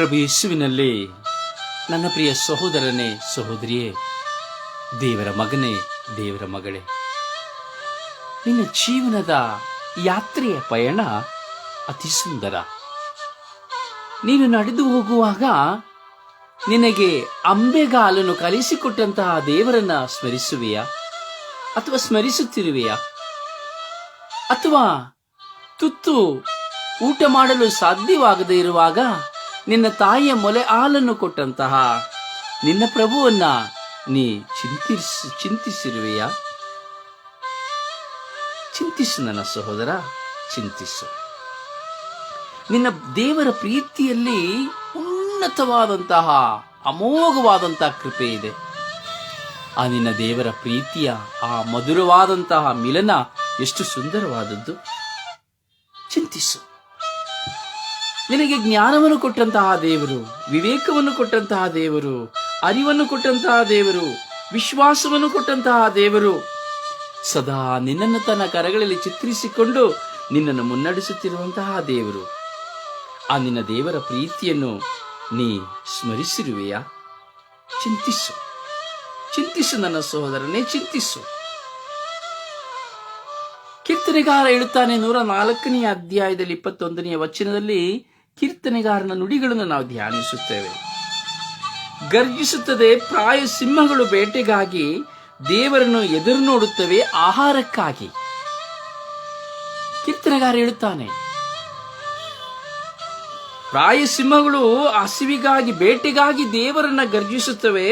ಪ್ರಭು ಯೇಸುವಿನಲ್ಲಿ, ನನ್ನ ಪ್ರಿಯ ಸಹೋದರನೇ ಸಹೋದರಿಯೇ, ದೇವರ ಮಗನೇ, ದೇವರ ಮಗಳೇ, ನಿನ್ನ ಜೀವನದ ಯಾತ್ರೆಯ ಪಯಣ ಅತಿ ಸುಂದರ. ನೀನು ನಡೆದು ಹೋಗುವಾಗ ನಿನಗೆ ಅಂಬೆಗಾಲನ್ನು ಕಲಿಸಿಕೊಟ್ಟಂತಹ ದೇವರನ್ನ ಸ್ಮರಿಸುವೆಯಾ? ಅಥವಾ ಸ್ಮರಿಸುತ್ತಿರುವೆಯಾ? ಅಥವಾ ತುತ್ತು ಊಟ ಮಾಡಲು ಸಾಧ್ಯವಾಗದೇ ಇರುವಾಗ ನಿನ್ನ ತಾಯಿಯ ಮೊಲೆ ಹಾಲನ್ನು ಕೊಟ್ಟಂತಹ ನಿನ್ನ ಪ್ರಭುವನ್ನ ನೀ ಚಿಂತಿಸ್, ಚಿಂತಿಸಿರುವೆಯಾ? ಚಿಂತಿಸು ನನ್ನ ಸಹೋದರ, ಚಿಂತಿಸು. ನಿನ್ನ ದೇವರ ಪ್ರೀತಿಯಲ್ಲಿ ಉನ್ನತವಾದಂತಹ, ಅಮೋಘವಾದಂತಹ ಕೃಪೆ ಇದೆ. ಆ ನಿನ್ನ ದೇವರ ಪ್ರೀತಿಯ, ಆ ಮಧುರವಾದಂತಹ ಮಿಲನ ಎಷ್ಟು ಸುಂದರವಾದದ್ದು. ಚಿಂತಿಸು. ನಿನಗೆ ಜ್ಞಾನವನ್ನು ಕೊಟ್ಟಂತಹ ದೇವರು, ವಿವೇಕವನ್ನು ಕೊಟ್ಟಂತಹ ದೇವರು, ಅರಿವನ್ನು ಕೊಟ್ಟಂತಹ ದೇವರು, ವಿಶ್ವಾಸವನ್ನು ಕೊಟ್ಟಂತಹ ದೇವರು, ಸದಾ ನಿನ್ನನ್ನು ತನ್ನ ಕರಗಳಲ್ಲಿ ಚಿತ್ರಿಸಿಕೊಂಡು ನಿನ್ನನ್ನು ಮುನ್ನಡೆಸುತ್ತಿರುವಂತಹ ದೇವರು. ಆ ನಿನ್ನ ದೇವರ ಪ್ರೀತಿಯನ್ನು ನೀ ಸ್ಮರಿಸಿರುವೆಯಾ? ಚಿಂತಿಸು. ಚಿಂತಿಸು ನನ್ನ ಸಹೋದರನೇ, ಚಿಂತಿಸು. ಕೀರ್ತನೆಗಾರ ಹೇಳುತ್ತಾನೆ ನೂರ ನಾಲ್ಕನೆಯ ಅಧ್ಯಾಯದಲ್ಲಿ ಇಪ್ಪತ್ತೊಂದನೆಯ ವಚನದಲ್ಲಿ ಕೀರ್ತನೆಗಾರನ ನುಡಿಗಳನ್ನು ನಾವು ಧ್ಯಾನಿಸುತ್ತೇವೆ. ಗರ್ಜಿಸುತ್ತದೆ ಪ್ರಾಯ ಸಿಂಹಗಳು ಬೇಟೆಗಾಗಿ ದೇವರನ್ನು ಎದುರು ನೋಡುತ್ತವೆ ಆಹಾರಕ್ಕಾಗಿ. ಕೀರ್ತನೆಗಾರ ಹೇಳುತ್ತಾನೆ, ಪ್ರಾಯ ಸಿಂಹಗಳು ಹಸಿವಿಗಾಗಿ ಬೇಟೆಗಾಗಿ ದೇವರನ್ನ ಗರ್ಜಿಸುತ್ತವೆ.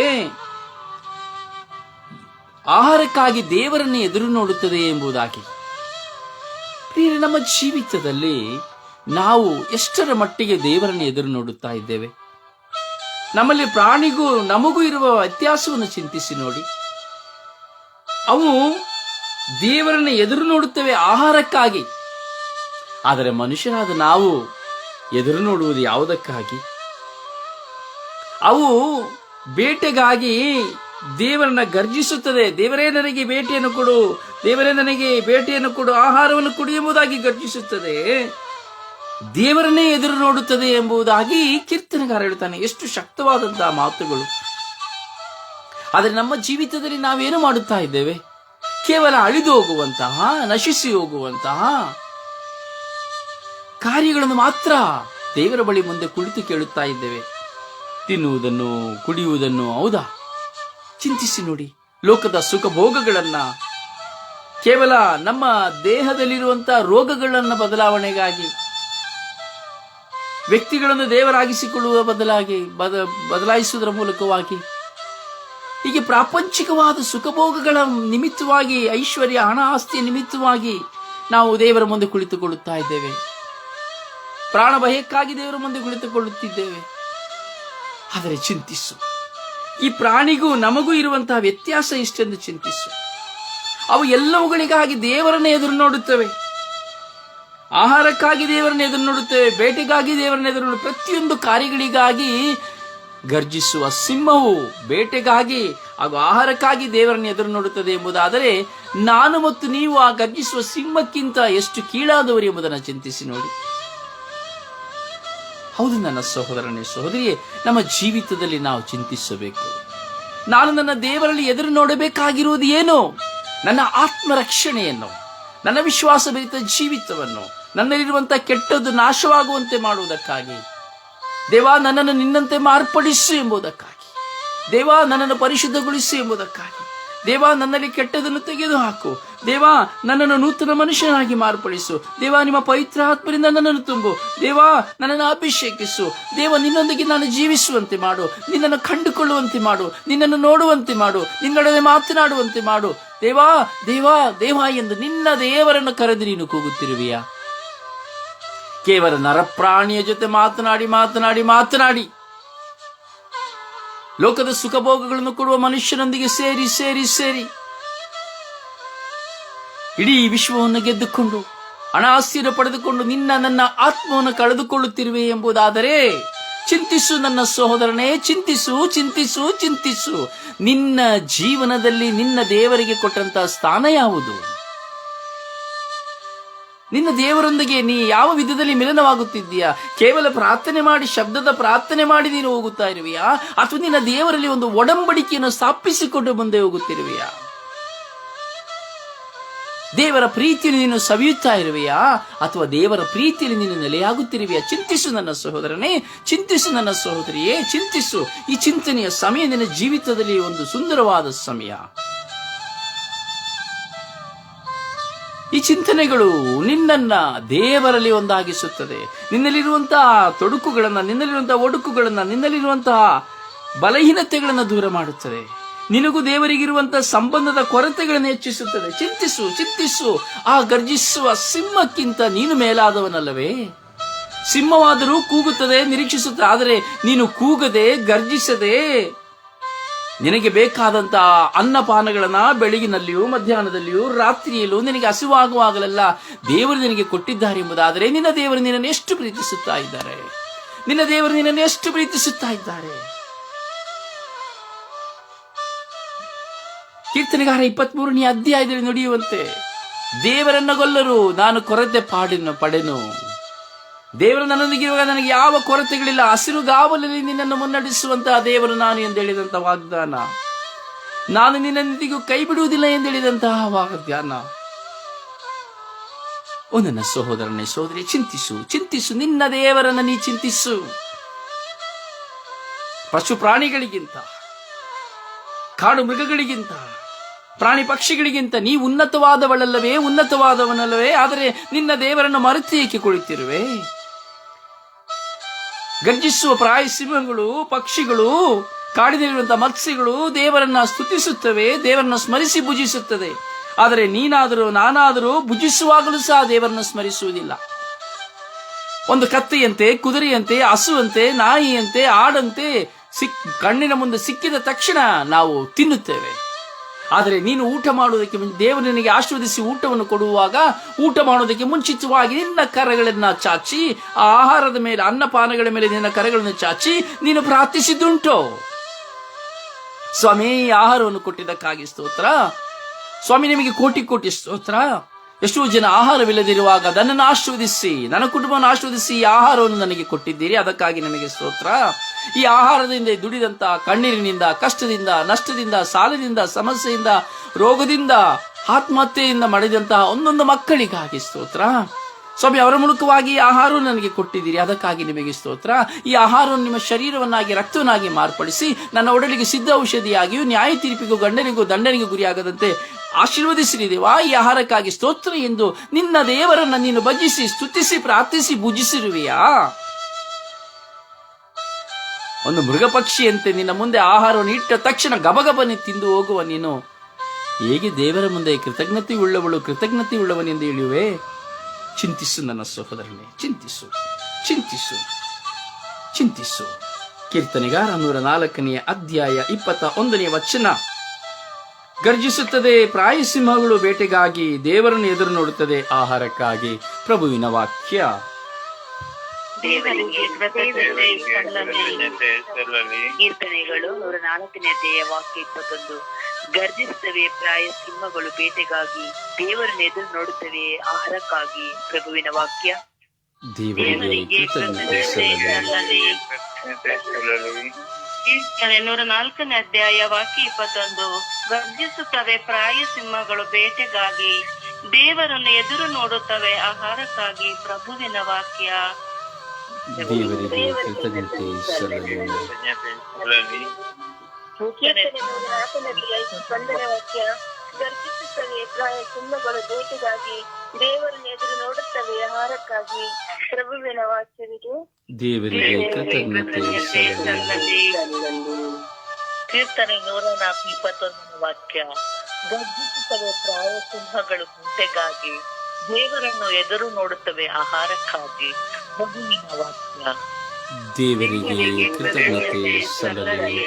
ಆಹಾರಕ್ಕಾಗಿ ದೇವರನ್ನು ಎದುರು ನೋಡುತ್ತದೆ ಎಂಬುದಾಗಿ ನಮ್ಮ ಜೀವಿತದಲ್ಲಿ ನಾವು ಎಷ್ಟರ ಮಟ್ಟಿಗೆ ದೇವರನ್ನು ಎದುರು ನೋಡುತ್ತಾ ಇದ್ದೇವೆ? ನಮ್ಮಲ್ಲಿ ಪ್ರಾಣಿಗೂ ನಮಗೂ ಇರುವ ವ್ಯತ್ಯಾಸವನ್ನು ಚಿಂತಿಸಿ ನೋಡಿ. ಅವು ದೇವರನ್ನು ಎದುರು ನೋಡುತ್ತವೆ ಆಹಾರಕ್ಕಾಗಿ. ಆದರೆ ಮನುಷ್ಯನಾದ ನಾವು ಎದುರು ನೋಡುವುದು ಯಾವುದಕ್ಕಾಗಿ? ಅವು ಬೇಟೆಗಾಗಿ ದೇವರನ್ನ ಗರ್ಜಿಸುತ್ತದೆ. ದೇವರೇ ನನಗೆ ಬೇಟೆಯನ್ನು ಕೊಡು. ದೇವರೇ ನನಗೆ ಬೇಟೆಯನ್ನು ಕೊಡು. ಆಹಾರವನ್ನು ಕುಡಿಯುವುದಾಗಿ ಗರ್ಜಿಸುತ್ತದೆ. ದೇವರನ್ನೇ ಎದುರು ನೋಡುತ್ತದೆ ಎಂಬುದಾಗಿ ಕೀರ್ತನೆಗಾರ ಹೇಳ್ತಾನೆ ಎಷ್ಟು ಶಕ್ತವಾದಂತಹ ಮಾತುಗಳು. ಆದರೆ ನಮ್ಮ ಜೀವಿತದಲ್ಲಿ ನಾವೇನು ಮಾಡುತ್ತಾ ಇದ್ದೇವೆ? ಕೇವಲ ಅಳಿದು ಹೋಗುವಂತಹ, ನಶಿಸಿ ಹೋಗುವಂತಹ ಕಾರ್ಯಗಳನ್ನು ಮಾತ್ರ ದೇವರ ಬಳಿ ಮುಂದೆ ಕುಳಿತು ಕೇಳುತ್ತಾ ಇದ್ದೇವೆ. ತಿನ್ನುವುದನ್ನು, ಕುಡಿಯುವುದನ್ನು ಹೌದಾ? ಚಿಂತಿಸಿ ನೋಡಿ. ಲೋಕದ ಸುಖ ಭೋಗಗಳನ್ನ, ಕೇವಲ ನಮ್ಮ ದೇಹದಲ್ಲಿರುವಂತಹ ರೋಗಗಳನ್ನ ಬದಲಾವಣೆಗಾಗಿ ವ್ಯಕ್ತಿಗಳನ್ನು ದೇವರಾಗಿಸಿಕೊಳ್ಳುವ ಬದಲಾಗಿ ಬದ, ಬದಲಾಯಿಸುವುದರ ಮೂಲಕವಾಗಿ ಹೀಗೆ ಪ್ರಾಪಂಚಿಕವಾದ ಸುಖಭೋಗಗಳ ನಿಮಿತ್ತವಾಗಿ, ಐಶ್ವರ್ಯ ಹಣ ಆಸ್ತಿಯ ನಿಮಿತ್ತವಾಗಿ ನಾವು ದೇವರ ಮುಂದೆ ಕುಳಿತುಕೊಳ್ಳುತ್ತಾ ಇದ್ದೇವೆ. ಪ್ರಾಣ ಭಯಕ್ಕಾಗಿ ದೇವರ ಮುಂದೆ ಕುಳಿತುಕೊಳ್ಳುತ್ತಿದ್ದೇವೆ. ಆದರೆ ಚಿಂತಿಸು. ಈ ಪ್ರಾಣಿಗೂ ನಮಗೂ ಇರುವಂತಹ ವ್ಯತ್ಯಾಸ ಇಷ್ಟೆಂದು ಚಿಂತಿಸು. ಅವು ಎಲ್ಲವುಗಳಿಗಾಗಿ ದೇವರನ್ನೇ ಎದುರು ನೋಡುತ್ತವೆ. ಆಹಾರಕ್ಕಾಗಿ ದೇವರನ್ನ ಎದುರು ನೋಡುತ್ತೇವೆ, ಬೇಟೆಗಾಗಿ ದೇವರನ್ನ ಎದುರು ನೋಡುತ್ತೇವೆ, ಪ್ರತಿಯೊಂದು ಕಾರ್ಯಗಳಿಗಾಗಿ ಗರ್ಜಿಸುವ ಸಿಂಹವು ಬೇಟೆಗಾಗಿ ಹಾಗೂ ಆಹಾರಕ್ಕಾಗಿ ದೇವರನ್ನ ಎದುರು ನೋಡುತ್ತದೆ ಎಂಬುದಾದರೆ ನಾನು ಮತ್ತು ನೀವು ಆ ಗರ್ಜಿಸುವ ಸಿಂಹಕ್ಕಿಂತ ಎಷ್ಟು ಕೀಳಾದವರು ಎಂಬುದನ್ನು ಚಿಂತಿಸಿ ನೋಡಿ. ಹೌದು ನನ್ನ ಸಹೋದರನೇ ಸಹೋದರಿಯೇ, ನಮ್ಮ ಜೀವಿತದಲ್ಲಿ ನಾವು ಚಿಂತಿಸಬೇಕು. ನಾನು ನನ್ನ ದೇವರಲ್ಲಿ ಎದುರು ನೋಡಬೇಕಾಗಿರುವುದು ಏನು? ನನ್ನ ಆತ್ಮರಕ್ಷಣೆಯನ್ನು, ನನ್ನ ವಿಶ್ವಾಸಭರಿತ ಜೀವಿತವನ್ನು ನನ್ನಲ್ಲಿರುವಂತಹ ಕೆಟ್ಟದ್ದು ನಾಶವಾಗುವಂತೆ ಮಾಡುವುದಕ್ಕಾಗಿ. ದೇವಾ ನನ್ನನ್ನು ನಿನ್ನಂತೆ ಮಾರ್ಪಡಿಸು ಎಂಬುದಕ್ಕಾಗಿ. ದೇವಾ ನನ್ನನ್ನು ಪರಿಶುದ್ಧಗೊಳಿಸು ಎಂಬುದಕ್ಕಾಗಿ. ದೇವಾ ನನ್ನಲ್ಲಿ ಕೆಟ್ಟದನ್ನು ತೆಗೆದುಹಾಕು. ದೇವಾ ನನ್ನನ್ನು ನೂತನ ಮನುಷ್ಯನಾಗಿ ಮಾರ್ಪಡಿಸು. ದೇವಾ ನಿಮ್ಮ ಪವಿತ್ರ ಆತ್ಮರಿಂದ ನನ್ನನ್ನು ತುಂಬು. ದೇವಾ ನನ್ನನ್ನು ಅಭಿಷೇಕಿಸು. ದೇವ ನಿನ್ನೊಂದಿಗೆ ನಾನು ಜೀವಿಸುವಂತೆ ಮಾಡು. ನಿನ್ನನ್ನು ಕಂಡುಕೊಳ್ಳುವಂತೆ ಮಾಡು. ನಿನ್ನನ್ನು ನೋಡುವಂತೆ ಮಾಡು. ನಿನ್ನೊಡನೆ ಮಾತನಾಡುವಂತೆ ಮಾಡು. ದೇವಾ ದೇವಾ ದೇವಾ ಎಂದು ನಿನ್ನ ದೇವರನ್ನು ಕರೆದು ನೀನು ಕೂಗುತ್ತಿರುವೆಯಾ? ಕೇವಲ ನರಪ್ರಾಣಿಯ ಜೊತೆ ಮಾತನಾಡಿ ಮಾತನಾಡಿ ಮಾತನಾಡಿ. ಲೋಕದ ಸುಖಭೋಗಗಳನ್ನು ಕೊಡುವ ಮನುಷ್ಯನೊಂದಿಗೆ ಸೇರಿ ಸೇರಿ ಸೇರಿ. ಇಡೀ ವಿಶ್ವವನ್ನು ಗೆದ್ದುಕೊಂಡು ಹಣ ಆಸ್ತಿಯನ್ನು ಪಡೆದುಕೊಂಡು ನಿನ್ನ, ನನ್ನ ಆತ್ಮವನ್ನು ಕಳೆದುಕೊಳ್ಳುತ್ತಿರುವೆ ಎಂಬುದಾದರೆ, ಚಿಂತಿಸು ನನ್ನ ಸಹೋದರನೇ, ಚಿಂತಿಸು ಚಿಂತಿಸು ಚಿಂತಿಸು. ನಿನ್ನ ಜೀವನದಲ್ಲಿ ನಿನ್ನ ದೇವರಿಗೆ ಕೊಟ್ಟಂತಹ ಸ್ಥಾನ ಯಾವುದು? ನಿನ್ನ ದೇವರೊಂದಿಗೆ ನೀ ಯಾವ ವಿಧದಲ್ಲಿ ಮಿಲನವಾಗುತ್ತಿದ್ದೀಯಾ? ಕೇವಲ ಪ್ರಾರ್ಥನೆ ಮಾಡಿ, ಶಬ್ದದ ಪ್ರಾರ್ಥನೆ ಮಾಡಿ ನೀನು ಹೋಗುತ್ತಾ ಇರುವೆಯಾ? ಅಥವಾ ನಿನ್ನ ದೇವರಲ್ಲಿ ಒಂದು ಒಡಂಬಡಿಕೆಯನ್ನು ಸ್ಥಾಪಿಸಿಕೊಂಡು ಮುಂದೆ ಹೋಗುತ್ತಿರುವೆಯಾ? ದೇವರ ಪ್ರೀತಿಯಲ್ಲಿ ನೀನು ಸವಿಯುತ್ತಾ ಇರುವೆಯಾ? ಅಥವಾ ದೇವರ ಪ್ರೀತಿಯಲ್ಲಿ ನೀನು ನೆಲೆಯಾಗುತ್ತಿರುವೆಯಾ? ಚಿಂತಿಸು ನನ್ನ ಸಹೋದರನೇ, ಚಿಂತಿಸು ನನ್ನ ಸಹೋದರಿಯೇ, ಚಿಂತಿಸು. ಈ ಚಿಂತನೆಯ ಸಮಯ ನಿನ್ನ ಜೀವಿತದಲ್ಲಿ ಒಂದು ಸುಂದರವಾದ ಸಮಯ. ಈ ಚಿಂತನೆಗಳು ನಿನ್ನನ್ನ ದೇವರಲ್ಲಿ ಒಂದಾಗಿಸುತ್ತದೆ. ನಿನ್ನಲ್ಲಿರುವಂತಹ ತೊಡಕುಗಳನ್ನ, ನಿನ್ನಲ್ಲಿರುವಂತಹ ಒಡುಕುಗಳನ್ನ, ನಿನ್ನಲ್ಲಿರುವಂತಹ ಬಲಹೀನತೆಗಳನ್ನ ದೂರ ಮಾಡುತ್ತದೆ. ನಿನಗೂ ದೇವರಿಗಿರುವಂತಹ ಸಂಬಂಧದ ಕೊರತೆಗಳನ್ನು ಹೆಚ್ಚಿಸುತ್ತದೆ. ಚಿಂತಿಸು ಚಿಂತಿಸು. ಆ ಗರ್ಜಿಸುವ ಸಿಂಹಕ್ಕಿಂತ ನೀನು ಮೇಲಾದವನಲ್ಲವೇ? ಸಿಂಹವಾದರೂ ಕೂಗುತ್ತದೆ, ನಿರೀಕ್ಷಿಸುತ್ತದೆ. ಆದರೆ ನೀನು ಕೂಗದೆ, ಗರ್ಜಿಸದೆ ನಿನಗೆ ಬೇಕಾದಂತಹ ಅನ್ನಪಾನಗಳನ್ನ ಬೆಳಗಿನಲ್ಲಿಯೂ ಮಧ್ಯಾಹ್ನದಲ್ಲಿಯೂ ರಾತ್ರಿಯಲ್ಲೂ ನಿನಗೆ ಹಸಿವಾಗುವಾಗಲೆಲ್ಲ ದೇವರು ನಿನಗೆ ಕೊಟ್ಟಿದ್ದಾರೆ ಎಂಬುದಾದರೆ ನಿನ್ನ ದೇವರು ನಿನ್ನನ್ನು ಎಷ್ಟು ಪ್ರೀತಿಸುತ್ತಾ ಇದ್ದಾರೆ? ನಿನ್ನ ದೇವರು ನಿನ್ನನ್ನು ಎಷ್ಟು ಪ್ರೀತಿಸುತ್ತಾ ಇದ್ದಾರೆ? ಕೀರ್ತನೆಗಾರ ಇಪ್ಪತ್ಮೂರನೇ ಅಧ್ಯಾಯದಲ್ಲಿ ನುಡಿಯುವಂತೆ, ದೇವರನ್ನ ಗೊಲ್ಲರು, ನಾನು ಕೊರತೆ ಪಾಡಿನ ಪಡೆನು. ದೇವರು ನನ್ನೊಂದಿಗಿರುವಾಗ ನನಗೆ ಯಾವ ಕೊರತೆಗಳಿಲ್ಲ ಹಸಿರುಗಾವಲಲ್ಲಿ ನಿನ್ನನ್ನು ಮುನ್ನಡೆಸುವಂತಹ ದೇವರು ನಾನು ಎಂದು ಹೇಳಿದಂತಹ ವಾಗ್ದಾನ. ನಾನು ನಿನ್ನೊಂದಿಗೂ ಕೈ ಬಿಡುವುದಿಲ್ಲ ಎಂದು ಹೇಳಿದಂತಹ ವಾಗ್ದಾನ. ಓ ಸಹೋದರನೇ ಸಹೋದರಿ, ಚಿಂತಿಸು ಚಿಂತಿಸು, ನಿನ್ನ ದೇವರನ್ನ ನೀ ಚಿಂತಿಸು. ಪಶು ಪ್ರಾಣಿಗಳಿಗಿಂತ, ಕಾಡು ಮೃಗಗಳಿಗಿಂತ, ಪ್ರಾಣಿ ಪಕ್ಷಿಗಳಿಗಿಂತ ನೀ ಉನ್ನತವಾದವಳಲ್ಲವೇ, ಉನ್ನತವಾದವನಲ್ಲವೇ, ಆದರೆ ನಿನ್ನ ದೇವರನ್ನು ಮರೆತು ಏಕೆ ಕುಳಿತಿರುವೆ ಗರ್ಜಿಸುವ ಪ್ರಾಯ ಸಿಂಹಗಳು, ಪಕ್ಷಿಗಳು ಕಾಡಿನಲ್ಲಿರುವಂತಹ ಮತ್ಸ್ಯಗಳು ದೇವರನ್ನ ಸ್ತುತಿಸುತ್ತವೆ, ದೇವರನ್ನ ಸ್ಮರಿಸಿ ಭುಜಿಸುತ್ತದೆ. ಆದರೆ ನೀನಾದರೂ, ನಾನಾದರೂ ಭುಜಿಸುವಾಗಲೂ ಸಹ ದೇವರನ್ನು ಸ್ಮರಿಸುವುದಿಲ್ಲ. ಒಂದು ಕತ್ತೆಯಂತೆ, ಕುದುರೆಯಂತೆ, ಹಸುವಂತೆ, ನಾಯಿಯಂತೆ, ಆಡಂತೆ, ಸಿಕ್, ಕಣ್ಣಿನ ಮುಂದೆ ಸಿಕ್ಕಿದ ತಕ್ಷಣ ನಾವು ತಿನ್ನುತ್ತೇವೆ. ಆದರೆ ನೀನು ಊಟ ಮಾಡುವುದಕ್ಕೆ ಮುಂಚೆ ದೇವರು ನಿನಗೆ ಆಶೀರ್ವದಿಸಿ ಊಟವನ್ನು ಕೊಡುವಾಗ ಊಟ ಮಾಡುವುದಕ್ಕೆ ಮುಂಚಿತವಾಗಿ ನಿನ್ನ ಕರಗಳನ್ನು ಚಾಚಿ, ಆ ಆಹಾರದ ಮೇಲೆ ಅನ್ನಪಾನಗಳ ಮೇಲೆ ನಿನ್ನ ಕರಗಳನ್ನು ಚಾಚಿ ನೀನು ಪ್ರಾರ್ಥಿಸಿದ್ದುಂಟು. ಸ್ವಾಮಿ, ಆಹಾರವನ್ನು ಕೊಟ್ಟಿದ್ದಕ್ಕಾಗಿ ಸ್ತೋತ್ರ. ಸ್ವಾಮಿ, ನಿಮಗೆ ಕೋಟಿ ಕೋಟಿ ಸ್ತೋತ್ರ. ಎಷ್ಟೋ ಜನ ಆಹಾರವಿಲ್ಲದಿರುವಾಗ ನನ್ನನ್ನು ಆಶೀರ್ವದಿಸಿ, ನನ್ನ ಕುಟುಂಬವನ್ನು ಆಶೀರ್ವದಿಸಿ ಆಹಾರವನ್ನು ನನಗೆ ಕೊಟ್ಟಿದ್ದೀರಿ, ಅದಕ್ಕಾಗಿ ನಿಮಗೆ ಸ್ತೋತ್ರ. ಈ ಆಹಾರದಿಂದ ದುಡಿದಂತ ಕಣ್ಣೀರಿನಿಂದ, ಕಷ್ಟದಿಂದ, ನಷ್ಟದಿಂದ, ಸಾಲದಿಂದ, ಸಮಸ್ಯೆಯಿಂದ, ರೋಗದಿಂದ, ಆತ್ಮಹತ್ಯೆಯಿಂದ ಮಾಡಿದಂತಹ ಒಂದೊಂದು ಮಕ್ಕಳಿಗಾಗಿ ಸ್ತೋತ್ರ. ಸ್ವಾಮಿ, ಅವರ ಮೂಲಕವಾಗಿ ಈ ಆಹಾರವನ್ನು ನನಗೆ ಕೊಟ್ಟಿದ್ದೀರಿ, ಅದಕ್ಕಾಗಿ ನಿಮಗೆ ಸ್ತೋತ್ರ. ಈ ಆಹಾರವನ್ನು ನಿಮ್ಮ ಶರೀರವನ್ನಾಗಿ, ರಕ್ತವನ್ನಾಗಿ ಮಾರ್ಪಡಿಸಿ, ನನ್ನ ಒಡಲಿಗೆ ಸಿದ್ಧ ಔಷಧಿಯಾಗಿಯೂ, ನ್ಯಾಯ ತೀರ್ಪಿಗೂ, ಗಂಡನಿಗೂ, ದಂಡನಿಗೂ ಗುರಿಯಾಗದಂತೆ ಆಶೀರ್ವದಿಸಿರಿ ದೇವಾ. ಈ ಆಹಾರಕ್ಕಾಗಿ ಸ್ತೋತ್ರ ಎಂದು ನಿನ್ನ ದೇವರನ್ನ ನೀನು ಭಜಿಸಿ, ಸ್ತುತಿಸಿ, ಪ್ರಾರ್ಥಿಸಿ, ಭುಜಿಸಿರುವೆಯಾ? ಒಂದು ಮೃಗಪಕ್ಷಿಯಂತೆ ನಿನ್ನ ಮುಂದೆ ಆಹಾರವನ್ನು ಇಟ್ಟ ತಕ್ಷಣ ಗಬಗಬನೆ ತಿಂದು ಹೋಗುವ ನೀನು. ಹೇಗೆ ದೇವರ ಮುಂದೆ ಕೃತಜ್ಞತೆ ಉಳ್ಳವಳು ಕೃತಜ್ಞತೆ ಉಳ್ಳವನೆಂದು ಹೇಳುವೆ ಚಿಂತಿಸು ನನ್ನ ಸಹೋದರನೇ, ಚಿಂತಿಸು ಚಿಂತಿಸು ಚಿಂತಿಸು. ಕೀರ್ತನೆಗಾರ ನೂರ ನಾಲ್ಕನೆಯ ಅಧ್ಯಾಯ ಇಪ್ಪತ್ತ ಒಂದನೆಯ ವಚನ. ಗರ್ಜಿಸುತ್ತದೆ ಪ್ರಾಯಸಿಂಹಗಳು ಬೇಟೆಗಾಗಿ ದೇವರನ್ನು ಎದುರು ನೋಡುತ್ತದೆ ಆಹಾರಕ್ಕಾಗಿ ಪ್ರಭುವಿನ ವಾಕ್ಯ. ದೇವರಿಗೆ. ಕೀರ್ತನೆಗಳು ನೂರ ನಾಲ್ಕನೇ ಅಧ್ಯಾಯ ವಾಕ್ಯ ಇಪ್ಪತ್ತೊಂದು. ಗರ್ಜಿಸುತ್ತವೆ ಪ್ರಾಯ ಸಿಂಹಗಳು ಬೇಟೆಗಾಗಿ ದೇವರನ್ನು ಎದುರು ನೋಡುತ್ತವೆ ಆಹಾರಕ್ಕಾಗಿ. ಪ್ರಭುವಿನ ವಾಕ್ಯ. ಕೀರ್ತನೆ ನೂರ ನಾಲ್ಕನೇ ಅಧ್ಯಾಯ ವಾಕ್ಯ ಇಪ್ಪತ್ತೊಂದು. ಗರ್ಜಿಸುತ್ತವೆ ಪ್ರಾಯ ಸಿಂಹಗಳು ಬೇಟೆಗಾಗಿ ದೇವರನ್ನು ಎದುರು ನೋಡುತ್ತವೆ ಆಹಾರಕ್ಕಾಗಿ. ಪ್ರಭುವಿನ ವಾಕ್ಯ. ದೇವರಿಗೆ ಕೃತಜ್ಞತೆ ಸಲ್ಲಲಿ ಗರ್ಜಿಸುತ್ತವೆ ಪ್ರಾಯ ಬೇಟೆಗಾಗಿ ದೇವರನ್ನು ಎದುರು ನೋಡುತ್ತವೆ. ಆಹಾರಕ್ಕಾಗಿ ಪ್ರಭುವಿನ ವಾಕ್ಯವಿದೆ. ದೇವರಿಗೆ ಕೃತಜ್ಞತೆ ಸಲ್ಲಲಿ ಕೀರ್ತನೆ ನೂರ ನಾಲ್ಕು ಇಪ್ಪತ್ತೊಂದನೇ ವಾಕ್ಯ. ಗರ್ಜಿಸುತ್ತವೆ ಪ್ರಾಯ ಸಿಂಹಗಳು ಬೇಟೆಗಾಗಿ ದೇವರನ್ನು ಎದುರು ನೋಡುತ್ತವೆ. ಆಹಾರಕ್ಕಾಗಿ ದೇವರಿಗೆ ಕೃತಜ್ಞತೆ ಸಲ್ಲಲಿ.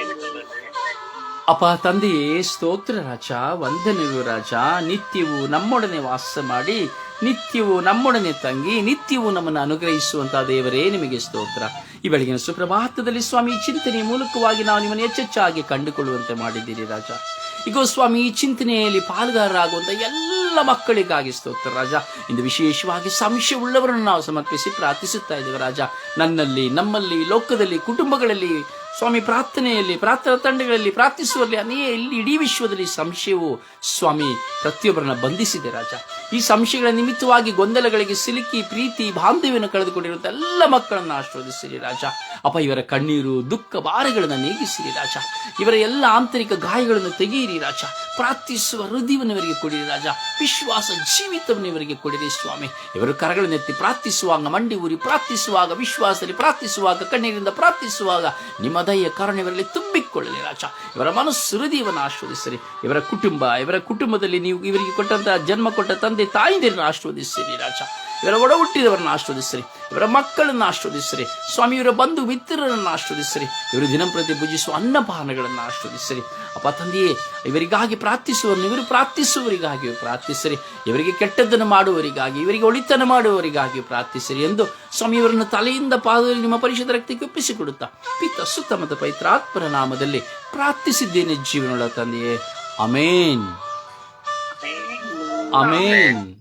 ಅಪ ತಂದೆಯೇ, ಸ್ತೋತ್ರ ರಾಜ ವಂದನೆಯು ರಾಜ. ನಿತ್ಯವೂ ನಮ್ಮೊಡನೆ ವಾಸ ಮಾಡಿ, ನಿತ್ಯವೂ ನಮ್ಮೊಡನೆ ತಂಗಿ, ನಿತ್ಯವೂ ನಮ್ಮನ್ನು ಅನುಗ್ರಹಿಸುವಂತಹ ದೇವರೇ ನಿಮಗೆ ಸ್ತೋತ್ರ. ಈ ಬೆಳಗಿನ ಸುಪ್ರಭಾತದಲ್ಲಿ ಸ್ವಾಮಿ ಚಿಂತನೆ ಮೂಲಕವಾಗಿ ನಾವು ನಿಮ್ಮನ್ನು ಹೆಚ್ಚೆಚ್ಚಾಗಿ ಕಂಡುಕೊಳ್ಳುವಂತೆ ಮಾಡಿದ್ದೀರಿ ರಾಜ. ಈಗ ಸ್ವಾಮಿ, ಈ ಚಿಂತನೆಯಲ್ಲಿ ಪಾಲುಗಾರರಾಗುವಂಥ ಎಲ್ಲ ಮಕ್ಕಳಿಗಾಗಿ ಸ್ತೋತ್ರ ರಾಜ. ಇಂದು ವಿಶೇಷವಾಗಿ ಸಂಶಯವುಳ್ಳವರನ್ನು ನಾವು ಸಮರ್ಪಿಸಿ ಪ್ರಾರ್ಥಿಸುತ್ತಾ ಇದ್ದೇವೆ ರಾಜ. ನನ್ನಲ್ಲಿ, ನಮ್ಮಲ್ಲಿ, ಲೋಕದಲ್ಲಿ, ಕುಟುಂಬಗಳಲ್ಲಿ ಸ್ವಾಮಿ, ಪ್ರಾರ್ಥನೆಯಲ್ಲಿ, ಪ್ರಾರ್ಥನಾ ತಂಡಗಳಲ್ಲಿ, ಪ್ರಾರ್ಥಿಸುವಲ್ಲಿ ಅನೇ ಇಲ್ಲಿ ಇಡೀ ವಿಶ್ವದಲ್ಲಿ ಸಂಶಯವು ಸ್ವಾಮಿ ಪ್ರತಿಯೊಬ್ಬರನ್ನ ಬಂಧಿಸಿದೆ ರಾಜ. ಈ ಸಂಶಯಗಳ ನಿಮಿತ್ತವಾಗಿ ಗೊಂದಲಗಳಿಗೆ ಸಿಲುಕಿ, ಪ್ರೀತಿ, ಬಾಂಧವ್ಯವನ್ನು ಕಳೆದುಕೊಂಡಿರುವಂತ ಎಲ್ಲ ಮಕ್ಕಳನ್ನು ಆಶೀರ್ವದಿಸಿರಿ ರಾಜ. ಅಪ್ಪ, ಇವರ ಕಣ್ಣೀರು, ದುಃಖ ಭಾರಗಳನ್ನು ನೀಗಿಸಿರಿ ರಾಜ. ಇವರ ಎಲ್ಲ ಆಂತರಿಕ ಗಾಯಗಳನ್ನು ತೆಗೆಯಿರಿ ರಾಜ. ಪ್ರಾರ್ಥಿಸುವ ಹೃದಯವನ್ನು ಇವರಿಗೆ ಕೊಡಿರಿ ರಾಜ. ವಿಶ್ವಾಸ ಜೀವಿತವನ್ನು ಇವರಿಗೆ ಕೊಡಿರಿ ಸ್ವಾಮಿ. ಇವರು ಕರಗಳನ್ನೆತ್ತಿ ಪ್ರಾರ್ಥಿಸುವಾಗ, ಮಂಡಿ ಊರಿ ಪ್ರಾರ್ಥಿಸುವಾಗ, ವಿಶ್ವಾಸದಲ್ಲಿ ಪ್ರಾರ್ಥಿಸುವಾಗ, ಕಣ್ಣೀರಿಂದ ಪ್ರಾರ್ಥಿಸುವಾಗ ನಿಮ್ಮ ದಯ ಕಾರಣ ಇವರಲ್ಲಿ ತುಂಬಿಕೊಳ್ಳಲಿ ರಾಜ. ಇವರ ಮನಸ್ಸು ಹೃದಯವನ್ನು ಆಶ್ರವದಿಸಿರಿ. ಇವರ ಕುಟುಂಬ, ಇವರ ಕುಟುಂಬದಲ್ಲಿ ನೀವು ಇವರಿಗೆ ಕೊಟ್ಟಂತಹ ಜನ್ಮ ಕೊಟ್ಟ ತಂದೆ ತಾಯಿಂದಿರನ್ನು ಆಶ್ರವದಿಸಿರಿ ರಾಜ. ಇವರ ಒಡ ಹುಟ್ಟಿದವರನ್ನು ಆಶ್ರವದಿಸಿರಿ. ಇವರ ಮಕ್ಕಳನ್ನು ಆಶ್ರವದಿಸಿರಿ. ಸ್ವಾಮಿ ಇವರ ಬಂಧು ಮಿತ್ರರನ್ನು ಆಶ್ರವದಿಸಿರಿ. ಇವರು ದಿನಂಪ್ರತಿ ಪೂಜಿಸುವ ಅನ್ನಪಾನಗಳನ್ನು ಆಶ್ರವದಿಸಿರಿ. ಅಪ್ಪ ತಂದೆಯೇ ಇವರಿಗಾಗಿ ಪ್ರಾರ್ಥಿಸುವವರನ್ನು ಇವರು ಪ್ರಾರ್ಥಿಸುವವರಿಗಾಗಿ ಪ್ರಾರ್ಥಿಸಿರಿ. ಇವರಿಗೆ ಕೆಟ್ಟದ್ದನ್ನು ಮಾಡುವವರಿಗಾಗಿ ಇವರಿಗೆ ಒಳಿತನ ಮಾಡುವವರಿಗಾಗಿ ಪ್ರಾರ್ಥಿಸಿರಿ ಎಂದು ಸ್ವಾಮಿ ಇವರನ್ನು ತಲೆಯಿಂದ ಪಾದದಲ್ಲಿ ನಿಮ್ಮ ಪರಿಷದ ರಕ್ತಕ್ಕೆ ಒಪ್ಪಿಸಿಕೊಡುತ್ತಾ ಪಿತ ಸುತ್ತಮದ ಪೈತ್ರಾತ್ಪರ ಪೈತ್ರಾತ್ಮರ ನಾಮದಲ್ಲಿ ಪ್ರಾರ್ಥಿಸಿದ್ದೇನೆ ಜೀವನ ತಂದೆಯೇ. Amen amen